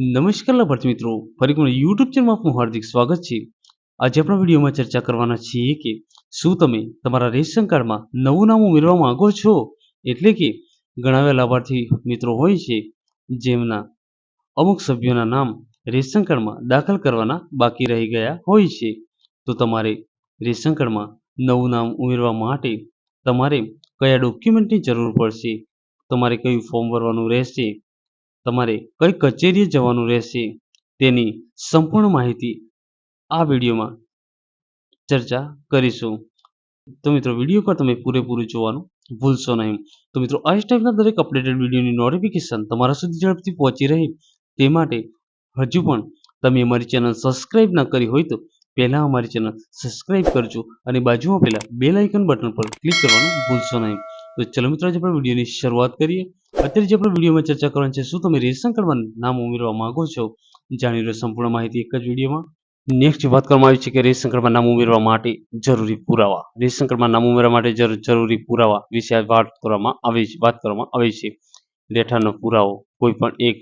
નમસ્કાર લાભાર્થી મિત્રો. ફરી એકવાર યુટ્યુબ ચેનલમાં આપનું હાર્દિક સ્વાગત છે. આજે આપણા વિડીયોમાં ચર્ચા કરવાના છીએ કે શું તમે તમારા રેશન કાર્ડમાં નવું નામ ઉમેરવા માંગો છો? એટલે કે ઘણા લાભાર્થી મિત્રો હોય છે જેમના અમુક સભ્યોના નામ રેશન કાર્ડમાં દાખલ કરવાના બાકી રહી ગયા હોય છે. તો તમારે રેશન કાર્ડમાં નવું નામ ઉમેરવા માટે તમારે કયા ડોક્યુમેન્ટની જરૂર પડશે? તમારે કયું ફોર્મ ભરવાનું રહેશે? તમારે કઈ કચેરીએ જવાનું રહેશે તેની સંપૂર્ણ માહિતી આ વિડીયોમાં ચર્ચા કરીશું. તો મિત્રો, વીડિયો પર તમે પૂરેપૂરું જોવાનું ભૂલશો નહીં. તો મિત્રો, આ ટાઈપના દરેક અપડેટેડ વિડીયોની નોટિફિકેશન તમારા સુધી ઝડપથી પહોંચી રહે તે માટે હજુ પણ તમે અમારી ચેનલ સબસ્ક્રાઇબ ન કરી હોય તો પહેલાં અમારી ચેનલ સબસ્ક્રાઇબ કરજો અને બાજુમાં પહેલાં બેલ આઇકન બટન પર ક્લિક કરવાનું ભૂલશો નહીં. તો ચલો મિત્રો, આજે પણ વિડીયોની શરૂઆત કરીએ. અત્યારે જે આપણે વિડીયોમાં ચર્ચા કરવાની છે, શું તમે રેશન કાર્ડમાં નામ ઉમેરવા માંગો છો? જાણી લો સંપૂર્ણ માહિતી એક જ વિડીયોમાં. નેક્સ્ટ વાત કરવામાં આવી છે કે રેશન કાર્ડમાં નામ ઉમેરવા માટે જરૂરી પુરાવા. રેશન કાર્ડમાં નામ ઉમેરવા માટે જરૂ- જરૂરી પુરાવા વિશે વાત કરવામાં આવી વાત કરવામાં આવી છે. રહેઠાણનો પુરાવો કોઈ પણ એક.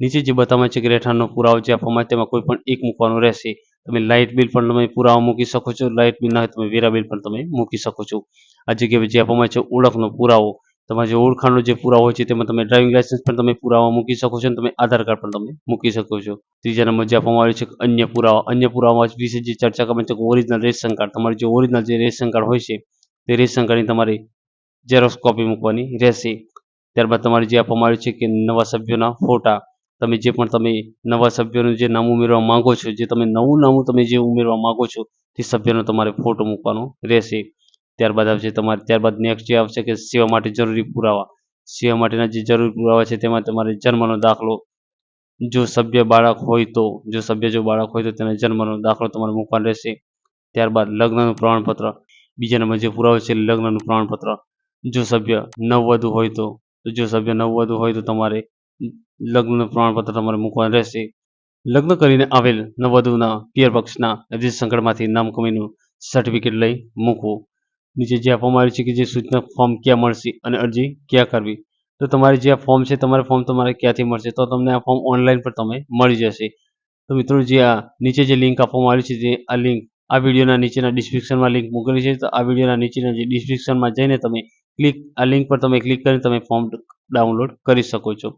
નીચે જે બતાવવામાં છે કે રહેઠાણનો પુરાવો જે આપવામાં તેમાં કોઈ પણ એક મૂકવાનો રહેશે. તમે લાઇટ બિલ પણ તમે પુરાવા મૂકી શકો છો. લાઇટ બિલ ના હોય તમે વેરા બિલ પણ તમે મૂકી શકો છો. આ જગ્યાએ જે આપવામાં છે ઓળખનો પુરાવો. તમારે જે ઓળખાણનો જે પુરાવો છે, તેમાં તમે ડ્રાઇવિંગ લાયસન્સ પણ તમે પુરાવા મૂકી શકો છો અને તમે આધાર કાર્ડ પણ તમે મૂકી શકો છો. ત્રીજા નંબર જે આપવામાં આવ્યો છે અન્ય પુરાવા અન્ય પુરાવા વિશે જે ચર્ચા કરવાની છે ઓરિજિનલ રેશન કાર્ડ, તમારે જે ઓરિજિનલ જે રેશન કાર્ડ હોય છે, તે રેશન કાર્ડની તમારે ઝેરોક્સ કોપી મૂકવાની રહેશે. ત્યારબાદ તમારે જે આપવામાં આવ્યું છે કે નવા સભ્યોના ફોટા, તમે જે પણ તમે નવા સભ્યોનું જે નામ ઉમેરવા માંગો છો, જે તમે નવું નામું તમે જે ઉમેરવા માંગો છો, તે સભ્યનો તમારે ફોટો મૂકવાનો રહેશે. ત્યારબાદ આવશે તમારે ત્યારબાદ નેક્સ્ટ જે આવશે કે સેવા માટે જરૂરી પુરાવા. સેવા માટેના જે જરૂરી પુરાવા છે તેમાં તમારે જન્મનો દાખલો, જો સભ્ય બાળક હોય તો, જો સભ્ય જો બાળક હોય તો તેના જન્મનો દાખલો તમારે મૂકવાનો રહેશે. ત્યારબાદ લગ્નનું પ્રમાણપત્ર બીજા નંબર જે પુરાવો છે લગ્નનું પ્રમાણપત્ર. જો સભ્ય નવવધુ હોય તો જો સભ્ય નવવધુ હોય તો તમારે લગ્નનું પ્રમાણપત્ર તમારે મૂકવાનું રહેશે. લગ્ન કરીને આવેલ નવવધુના પિયર પક્ષના રેશન કાર્ડમાંથી નામ કમીનું સર્ટિફિકેટ લઈ મૂકવું. નીચે જે આપવામાં આવ્યું છે કે જે સૂચના ફોર્મ ક્યાં મળશે અને અરજી ક્યાં કરવી. તો તમારે જે આ ફોર્મ છે, તમારે ફોર્મ તમારે ક્યાંથી મળશે? તો તમને આ ફોર્મ ઓનલાઈન પર તમે મળી જશે. તો મિત્રો, જે આ નીચે જે લિંક આપવામાં આવી છે, જે આ લિંક આ વિડીયોના નીચેના ડિસ્ક્રિપ્શનમાં લિંક મૂકેલી છે, તો આ વિડીયોના નીચેના જે ડિસ્ક્રિપ્શનમાં જઈને તમે ક્લિક આ લિંક પર તમે ક્લિક કરીને તમે ફોર્મ ડાઉનલોડ કરી શકો છો.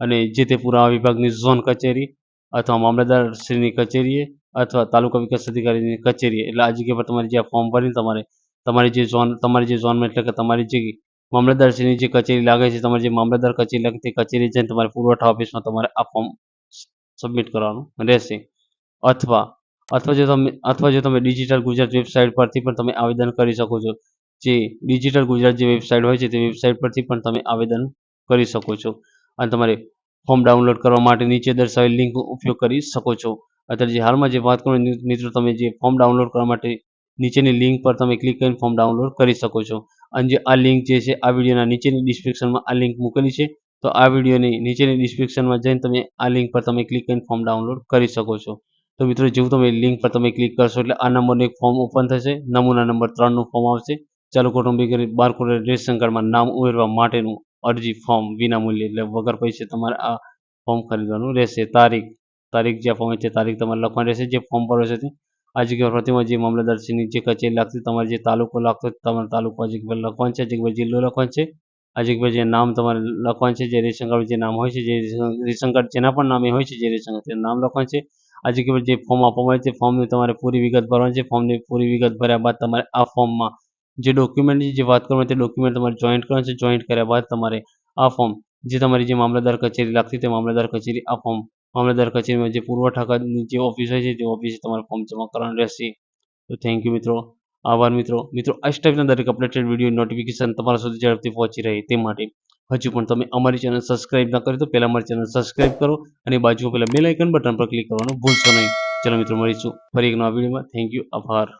અને જે તે પુરાવા વિભાગની ઝોન કચેરી અથવા મામલતદારશ્રીની કચેરીએ અથવા તાલુકા વિકાસ અધિકારીની કચેરીએ એટલે આ જગ્યા પર તમારે જે આ ફોર્મ ભરીને તમારે તમારી જે ઝોન, તમારી જે ઝોનમાં એટલે કે તમારી જે મામલતદારશ્રીની જે કચેરી લાગે છે, તમારી જે મામલતદાર કચેરી લાગે કચેરી જઈને તમારે પુરવઠા ઓફિસમાં તમારે આ ફોર્મ સબમિટ કરવાનું રહેશે. અથવા અથવા જો તમે, અથવા જો તમે ડિજિટલ ગુજરાત વેબસાઇટ પરથી પણ તમે આવેદન કરી શકો છો. જે ડિજિટલ ગુજરાત જે વેબસાઇટ હોય છે, તે વેબસાઇટ પરથી પણ તમે આવેદન કરી શકો છો. અને તમારે ફોર્મ ડાઉનલોડ કરવા માટે નીચે દર્શાવેલ લિંક ઉપયોગ કરી શકો છો. અત્યારે જે હાલમાં જે વાત કરું, મિત્રો, તમે જે ફોર્મ ડાઉનલોડ કરવા માટે નીચેની લિંક પર તમે ક્લિક કરીને ફોર્મ ડાઉનલોડ કરી શકો છો. અને જે આ લિંક જે છે, આ વિડીયોના નીચેની ડિસ્ક્રિપ્શનમાં આ લિંક મૂકેલી છે, તો આ વિડીયોની નીચેની ડિસ્ક્રિપ્શનમાં જઈને તમે આ લિંક પર તમે ક્લિક કરીને ફોર્મ ડાઉનલોડ કરી શકો છો. તો મિત્રો, જેવું તમે લિંક પર તમે ક્લિક કરશો એટલે આ નંબરનું એક ફોર્મ ઓપન થશે, નમૂના નંબર ત્રણનું ફોર્મ આવશે. ચાલુ કૌટુંબિક બારકોડ રેશન કાર્ડમાં નામ ઉમેરવા માટેનું અરજી ફોર્મ વિનામૂલ્યે એટલે વગર પૈસે તમારે આ ફોર્મ ખરીદવાનું રહેશે. તારીખ તારીખ જે ફોર્મ છે, તારીખ તમારે લખવાની રહેશે. જે ફોર્મ ભરો છે આ જગ્યા પ્રતિમાં જે મામલતદારશ્રીની જે કચેરી લાગતી, તમારે જે તાલુકો લાગતો તમારે તાલુકો જગ્યા પર લખવાનું છે જગ્યા જિલ્લો લખવાનું છે. જગ્યા પર જે નામ તમારે લખવાનું છે, જે રેશન કાર્ડ જે નામ હોય છે, જે રેશન કાર્ડ જેના પણ નામે હોય છે, જે રેશન કાર્ડ તેનું નામ લખવાનું છે. આ જગ્યા જે ફોર્મ આપવામાં આવે છે ફોર્મની તમારે પૂરી વિગત ભરવાની છે. ફોર્મની પૂરી વિગત ભર્યા બાદ તમારે આ ફોર્મમાં જે ડોક્યુમેન્ટની જે વાત કરવાની તે ડોક્યુમેન્ટ તમારે જોઈન્ટ કરવાનું છે. જોઈન્ટ કર્યા બાદ તમારે આ ફોર્મ જે તમારી જે મામલતદાર કચેરી લાગતી તે મામલતદાર કચેરી આ ફોર્મ મામલતદાર કચેરીમાં જે પુરવઠા ખાતાની જે ઓફિસ હોય છે, તે ઓફિસે તમારે ફોર્મ જમા કરવાનું રહેશે. તો થેન્ક યુ મિત્રો. આભાર મિત્રો. મિત્રો, આ ટાઈપના દરેક અપડેટેડ વીડિયો નોટિફિકેશન તમારા સુધી ઝડપથી પહોંચી રહે તે માટે હજુ પણ તમે અમારી ચેનલ સબસ્ક્રાઇબ ના કરી તો પહેલાં અમારી ચેનલ સબસ્ક્રાઇબ કરો અને બાજુમાં પહેલાં બેલ આઇકન બટન પર ક્લિક કરવાનું ભૂલશો નહીં. ચલો મિત્રો, મળીશું ફરી એક નવા વિડીયોમાં થેન્ક યુ આભાર.